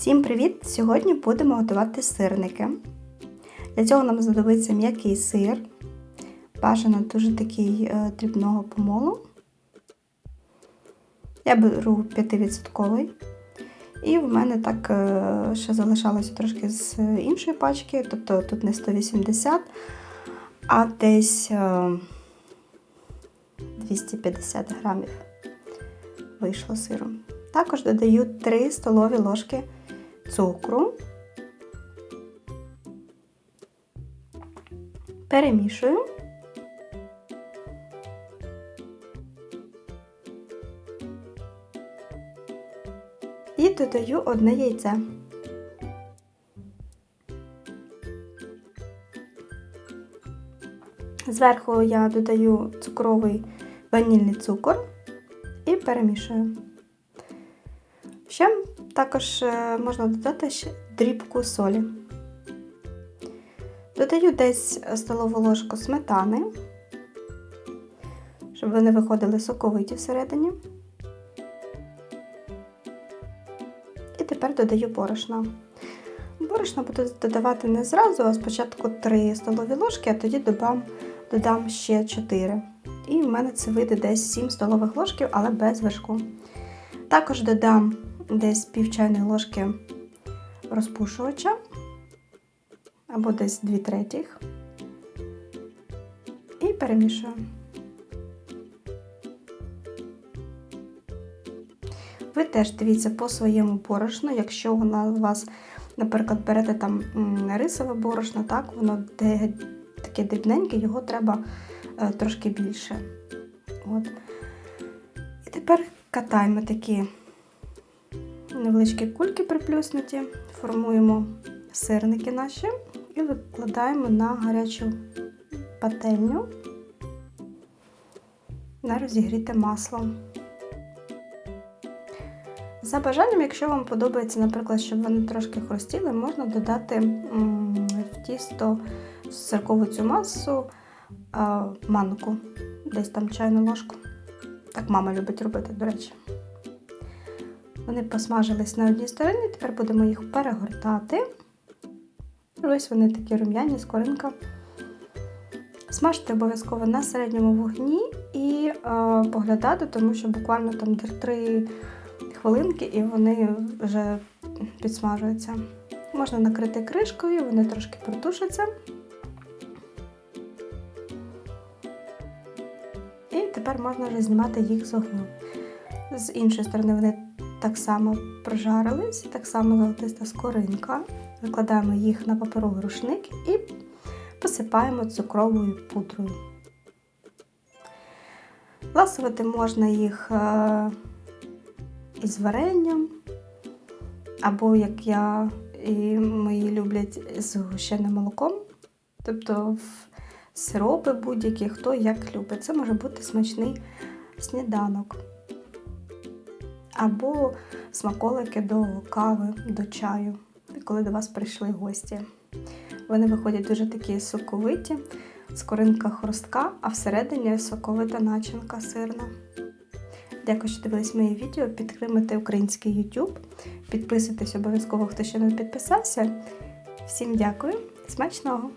Всім привіт! Сьогодні будемо готувати сирники. Для цього нам знадобиться м'який сир, бажано дуже такий е, дрібного помолу. Я беру 5%. І в мене так е, ще залишалося трошки з іншої пачки, тобто тут не 180, а десь е, 250 грамів вийшло сиру. Також додаю 3 столові ложки цукру, перемішую. І додаю одне яйце. Зверху я додаю цукровий ванільний цукор і перемішую. Ще також е, можна додати ще дрібку солі. Додаю десь столову ложку сметани, щоб вони виходили соковиті всередині. І тепер додаю борошна. Борошна буду додавати не зразу, а спочатку 3 столові ложки, а тоді додам, додам ще 4. І в мене це вийде десь 7 столових ложків, але без вершку. Також додам десь пів чайної ложки розпушувача, або десь 2 третіх. І перемішую. Ви теж дивіться по своєму борошну, якщо вона у вас, наприклад, берете там рисове борошно, так, воно таке дрібненьке, його треба е, трошки більше. От. І тепер катаємо такі невеличкі кульки приплюснуті, формуємо сирники наші і викладаємо на гарячу пательню на розігріте масло. За бажанням, якщо вам подобається, наприклад, щоб вони трошки хрустіли, можна додати в тісто сиркову цю масу манку, десь там чайну ложку. Так мама любить робити, до речі. Вони посмажились на одній стороні, тепер будемо їх перегортати. Ось вони такі рум'яні, скоринка. Смажте обов'язково на середньому вогні і е, поглядати, тому що буквально там 3 хвилинки і вони вже підсмажуються. Можна накрити кришкою, вони трошки протушаться. І тепер можна вже знімати їх з огню. З іншої сторони, вони так само прожарились, так само золотиста скоринка. Викладаємо їх на паперовий рушник і посипаємо цукровою пудрою. Ласувати можна їх е, із варенням, або, як я і мої люблять, з гущеним молоком, тобто в сиропи будь-які, хто як любить. Це може бути смачний сніданок. Або смаколики до кави, до чаю, коли до вас прийшли гості. Вони виходять дуже такі соковиті, скоринка хрустка, а всередині соковита начинка сирна. Дякую, що дивились моє відео. Підтримуйте український YouTube. Підписуйтесь обов'язково, хто ще не підписався. Всім дякую, смачного!